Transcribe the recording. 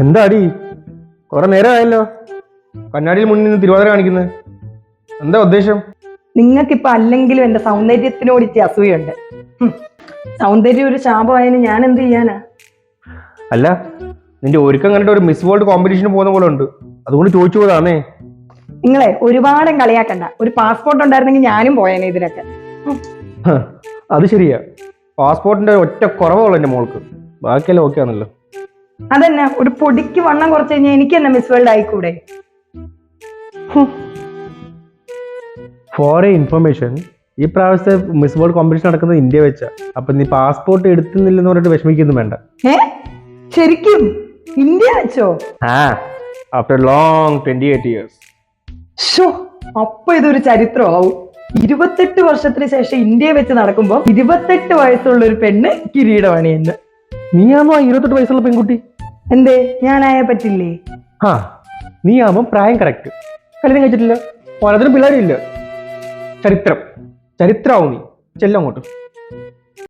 എന്താടി? കുറെ നേരമായല്ലോ കണ്ണാടിയിൽ മുന്നിൽ നിന്ന് തിരുവാതിര കാണിക്കുന്നത് എന്താ ഉദ്ദേശം? നിങ്ങൾക്കിപ്പൊ അല്ലെങ്കിലും എന്റെ സൗന്ദര്യത്തിനോട് ഇച്ചിരി അസൂയുണ്ട് ഹും. സൗന്ദര്യം ഒരു ശാപമായതിന് ഞാൻ എന്ത് ചെയ്യാനാ? അല്ല നിന്റെ ഒരുക്കം കണ്ടിട്ട് ഒരു മിസ് വേൾഡ് കോമ്പറ്റീഷന് പോകുന്ന പോലെ ഉണ്ട്. അതുകൊണ്ട് ചോദിച്ചു പോയതാണേ. നിങ്ങളെ ഒരുപാടും കളിയാക്കണ്ട. ഒരു പാസ്പോർട്ട് ഉണ്ടായിരുന്നെങ്കിൽ ഞാനും പോയേനെ ഇതിനൊക്കെ. ഹും. അത് ശരിയാ. പാസ്പോർട്ടിന്റെ ഒറ്റ കുറവുള്ള എന്റെ മോൾക്ക്. ബാക്കിയെല്ലാം ഓക്കെ ആണല്ലോ. അതന്നെ ഒരു പൊടിക്ക് വണ്ണം കുറച്ച് കഴിഞ്ഞാൽ എനിക്ക് തന്നെ മിസ് വേൾഡ് ആയിക്കൂടെ ഫോർ എ ഇൻഫർമേഷൻ ഈ പ്രാവശ്യത്തെ മിസ് വേൾഡ് കോമ്പറ്റീഷൻ നടക്കുന്നത് ഇന്ത്യ വെച്ചാ. അപ്പൊ നീ പാസ്പോർട്ട് എടുക്കുന്നില്ലെന്ന് പറഞ്ഞിട്ട് വിഷമിക്കുന്നു വേണ്ട. ഏ? ശരിക്കും? ഇന്ത്യ വെച്ചോ? ആ after long twenty eight years അപ്പൊ ഇതൊരു ചരിത്രമാവും. ഇരുപത്തെട്ട് വർഷത്തിന് ശേഷം ഇന്ത്യയെ വെച്ച് നടക്കുമ്പോ ഇരുപത്തെട്ട് വയസ്സുള്ള ഒരു പെണ്ണ് കിരീടമാണ് എന്ന് നീയാണോ ഇരുപത്തെട്ട് വയസ്സുള്ള പെൺകുട്ടി? എന്തേ? ഞാനായ പറ്റില്ലേ? ആ നീയാമോ പ്രായം കറക്റ്റ് കല്യാണം കഴിച്ചിട്ടില്ല. പലതിനും പിള്ളേരും ഇല്ല. ചരിത്രം. ചരിത്രമാവും നീ ചെല്ലം അങ്ങോട്ട്